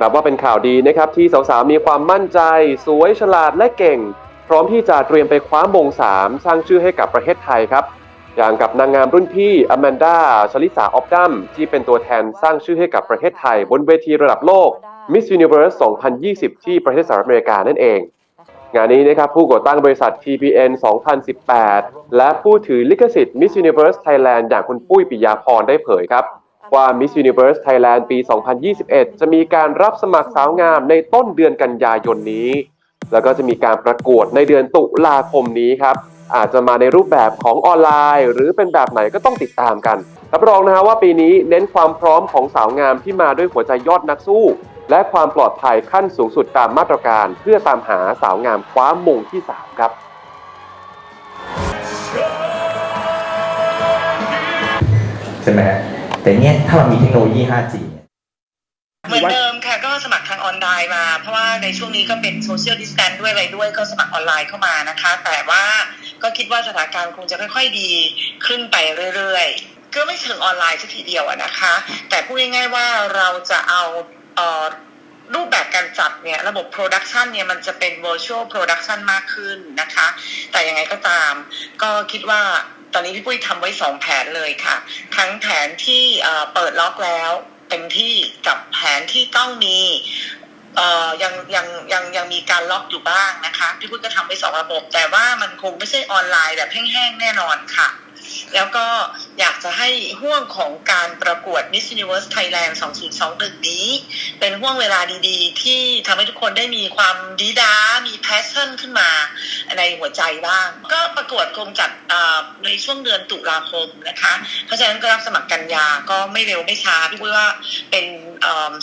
นับว่าเป็นข่าวดีนะครับที่สาวๆมีความมั่นใจ สวยฉลาดและเก่ง พร้อมที่จะเตรียมไปคว้ามงสามสร้างชื่อให้กับประเทศไทยครับ อย่างกับนางงามรุ่นพี่อแมนดาชลิสาออฟดัมที่เป็นตัวแทนสร้างชื่อให้กับประเทศไทย บนเวทีระดับโลก Miss Universe 2020 ที่ประเทศสหรัฐอเมริกานั่นเอง งานนี้นะครับผู้ก่อตั้งบริษัท TPN 2018 และผู้ถือลิขสิทธิ์ Miss Universe Thailand อย่างคุณปุ้ยปิยาพรได้เผยครับ ว่า Miss Universe Thailand ปี 2021 จะมีการรับสมัครสาวงามในต้นเดือนกันยายนนี้ แล้วก็จะมีการประกวดในเดือนตุลาคมนี้ครับ อาจจะมาในรูปแบบของออนไลน์ หรือเป็นแบบไหนก็ต้องติดตามกัน รับรองนะฮะว่าปีนี้เน้นความพร้อมของสาวงามที่มาด้วยหัวใจยอดนักสู้ และความปลอดภัยขั้นสูงสุดตามมาตรการ เพื่อตามหาสาวงามคว้ามงที่ 3 ครับใช่ไหม แต่เนี้ยถ้าเรามีเทคโนโลยี 5G เหมือนเดิมค่ะก็สมัครทางออนไลน์มา เพราะว่าในช่วงนี้ก็เป็นโซเชียลดิสแตนด้วยอะไรด้วยก็สมัครออนไลน์เข้ามานะคะ แต่ว่าก็คิดว่าสถานการณ์คงจะค่อยๆดีขึ้นไปเรื่อยๆ ก็ไม่ถึงออนไลน์สักทีเดียวนะคะ แต่พูดง่ายๆว่าเราจะเอา จัดเนี่ยระบบโปรดักชันเนี่ยมันจะเป็น virtual production มากขึ้นนะคะ แต่ยังไงก็ตาม ก็คิดว่าตอนนี้พี่ปุ้ยทำไว้สองแผนเลยค่ะ ทั้งแผนที่เปิดล็อกแล้วเต็มที่กับแผนที่ต้องมีออยังยังยังยังมีการล็อกอยู่บ้างนะคะ พี่ปุ้ยก็ทำไว้สองระบบ แต่ว่ามันคงไม่ใช่ออนไลน์แบบแห้งๆแน่นอนค่ะ แล้วก็อยากจะให้ห่วงของการประกวด Miss Universe Thailand 2021 นี้ เป็นห่วงเวลาดีๆ ที่ทำให้ทุกคนได้มีความดีด้ามีแพชชั่นขึ้นมาในหัวใจบ้าง ก็ประกวดคงจัดในช่วงเดือนตุลาคมนะคะ เพราะฉะนั้นก็รับสมัครกันยาก็ไม่เร็วไม่ช้าพี่ปุ้ยว่าเป็น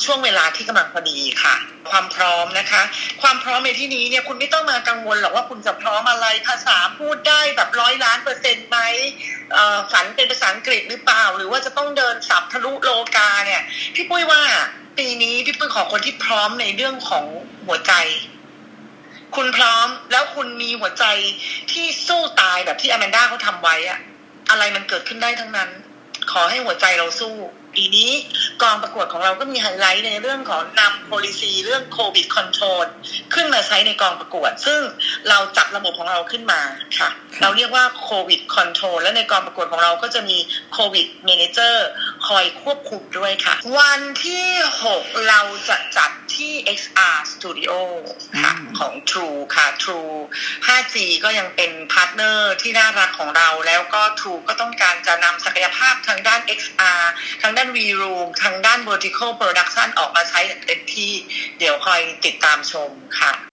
ช่วงเวลาที่กำลังพอดีค่ะ ความพร้อมนะคะ ความพร้อมในที่นี้เนี่ยคุณไม่ต้องมากังวลหรอกว่าคุณจะพร้อมอะไรภาษาพูดได้แบบร้อยล้านเปอร์เซ็นต์ไหม ฝันเป็นภาษาอังกฤษหรือเปล่า หรือว่าจะต้องเดินสับทะลุโลกาเนี่ยพี่ปุ้ยว่าปีนี้พี่ปุ้ยขอคนที่พร้อมในเรื่องของหัวใจ คุณพร้อมแล้วคุณมีหัวใจที่สู้ตายแบบที่อแมนด้าเขาทำไว้อะอะไรมันเกิดขึ้นได้ทั้งนั้น ขอให้หัวใจเราสู้ปีนี้กองประกวดของเราก็มีไฮไลท์ในเรื่องของนำ policy เรื่องโควิดคอนโทรลขึ้นมาใช้ในกองประกวด ซึ่ง เราจัดระบบของเราขึ้นมาค่ะ เราเรียกว่าโควิดคอนโทรลและในกองประกวดของเราก็จะมีโควิดเมนเจอร์คอยควบคุมด้วยค่ะ วันที่ 6 เราจะจัดที่ XR Studio ค่ะของ True ค่ะ True 5G ก็ยังเป็นพาร์ทเนอร์ที่น่ารักของเรา แล้วก็ True ก็ต้องการจะนำศักยภาพทางด้าน XR ทางด้าน V Room ทางด้าน Vertical Production ออกมาใช้อย่างเต็มที่ เดี๋ยวคอยติดตามชมค่ะ